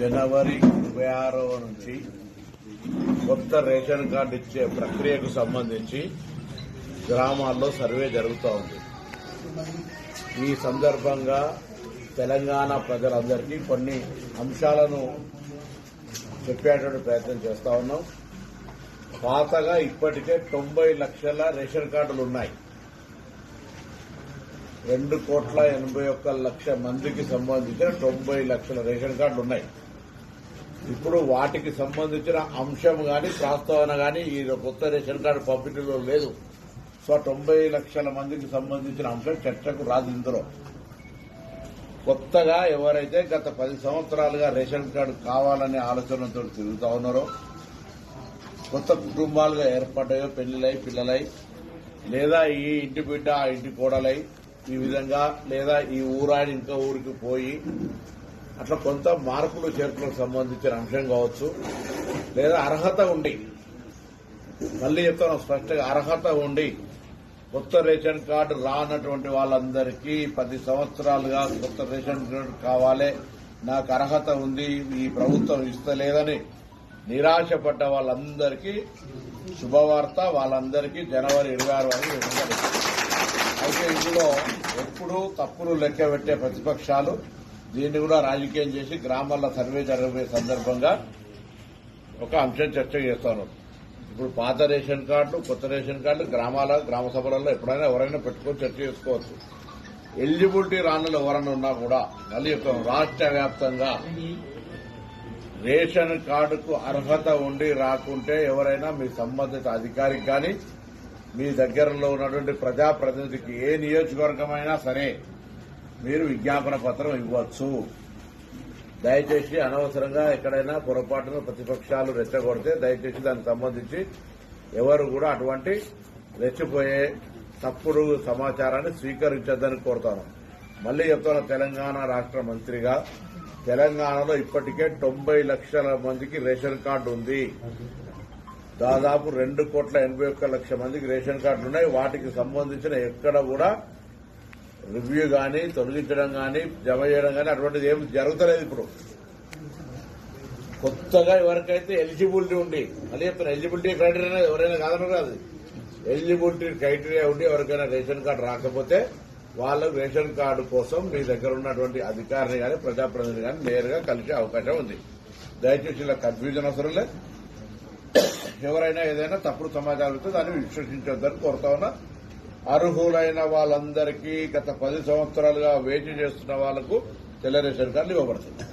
జనవరి ఇరవై ఆరవ నుంచి కొత్త రేషన్ కార్డు ఇచ్చే ప్రక్రియకు సంబంధించి గ్రామాల్లో సర్వే జరుగుతూ ఉంది. ఈ సందర్భంగా తెలంగాణ ప్రజలందరికీ కొన్ని అంశాలను చెప్పేటువంటి ప్రయత్నం చేస్తా ఉన్నాం. పాతగా ఇప్పటికే తొంభై లక్షల రేషన్ కార్డులు ఉన్నాయి. రెండు కోట్ల ఎనభై ఒక్క లక్ష మందికి సంబంధించిన తొంభై లక్షల రేషన్ కార్డులు ఉన్నాయి. ఇప్పుడు వాటికి సంబంధించిన అంశం గాని ప్రస్తావన గాని ఈ కొత్త రేషన్ కార్డు పంపిణీలో లేదు. సో తొంభై లక్షల మందికి సంబంధించిన అంశం చర్చకు రాదు ఇందులో. కొత్తగా ఎవరైతే గత పది సంవత్సరాలుగా రేషన్ కార్డు కావాలనే ఆలోచనతో తిరుగుతా ఉన్నారో కొత్త కుటుంబాలుగా ఏర్పడ్డాయో పెళ్ళిలై పిల్లలై లేదా ఈ ఇంటి బిడ్డ ఆ ఇంటి కోడలై ఈ విధంగా లేదా ఈ ఊరాడి ఇంకో ఊరికి పోయి అట్లా కొంత మార్పులు చేర్పులకు సంబంధించిన అంశం కావచ్చు. లేదా అర్హత ఉండి మళ్ళీ చెప్తాను స్పష్టంగా అర్హత ఉండి కొత్త రేషన్ కార్డు రానటువంటి వాళ్ళందరికీ పది సంవత్సరాలుగా కొత్త రేషన్ కార్డు కావాలి నాకు అర్హత ఉంది ఈ ప్రభుత్వం ఇస్తలేదని నిరాశపడ్డ వాళ్ళందరికీ శుభవార్త వాళ్ళందరికీ జనవరి ఇరవై ఆరు వరకు అయితే ఇందులో ఎప్పుడూ తప్పులు లెక్క పెట్టే ప్రతిపక్షాలు దీన్ని కూడా రాజకీయం చేసి గ్రామాల్లో సర్వే జరిగే సందర్భంగా ఒక అంశం చర్చ చేస్తాను. ఇప్పుడు పాత రేషన్ కార్డు కొత్త రేషన్ కార్డు గ్రామాల గ్రామ సభలలో ఎప్పుడైనా ఎవరైనా పెట్టుకొని చర్చ చేసుకోవచ్చు. ఎలిజిబిలిటీ రానులు ఎవరైనా ఉన్నా కూడా మళ్ళీ రాష్ట్ర వ్యాప్తంగా రేషన్ కార్డుకు అర్హత ఉండి రాకుంటే ఎవరైనా మీ సంబంధిత అధికారికి కానీ మీ దగ్గరలో ఉన్నటువంటి ప్రజాప్రతినిధికి ఏ నియోజకవర్గమైనా సరే మీరు విజ్ఞాపన పత్రం ఇవ్వచ్చు. దయచేసి అనవసరంగా ఎక్కడైనా పొరపాటున ప్రతిపక్షాలు రెచ్చగొడితే దయచేసి దానికి సంబంధించి ఎవరు కూడా అటువంటి రెచ్చిపోయే తప్పుడు సమాచారాన్ని స్వీకరించొద్దని కోరుతాను. మళ్ళీ చెప్తాను తెలంగాణ రాష్ట్ర మంత్రిగా తెలంగాణలో ఇప్పటికే తొంభై లక్షల మందికి రేషన్ కార్డు ఉంది. దాదాపు రెండు కోట్ల ఎనభై ఒక్క లక్ష మందికి రేషన్ కార్డులు ఉన్నాయి. వాటికి సంబంధించిన ఎక్కడ కూడా రివ్యూ కానీ తొలగించడం కానీ జమ చేయడం కానీ అటువంటిది ఏం జరుగుతలేదు ఇప్పుడు. కొత్తగా ఎవరికైతే ఎలిజిబిలిటీ ఉండి మళ్ళీ చెప్తాను ఎలిజిబిలిటీ క్రైటీరియా ఎవరైనా కాదని కాదు. ఎలిజిబిలిటీ క్రైటీరియా ఉండి ఎవరికైనా రేషన్ కార్డు రాకపోతే వాళ్ళు రేషన్ కార్డు కోసం మీ దగ్గర ఉన్నటువంటి అధికారిని కానీ ప్రజాప్రతినిధి కానీ నేరుగా కలిసే అవకాశం ఉంది. దయచేసి ఇలా కన్ఫ్యూజన్ అవసరం లేదు. ఎవరైనా ఏదైనా తప్పుడు సమాచారం ఇస్తే దాన్ని విశ్వసించొద్దని కోరుతా ఉన్నా. అర్హులైన వాళ్ళందరికీ గత పది సంవత్సరాలుగా వేచి చేస్తున్న వాళ్ళకు తెల్ల రేషన్ కార్డులు ఇవ్వబడుతుంది.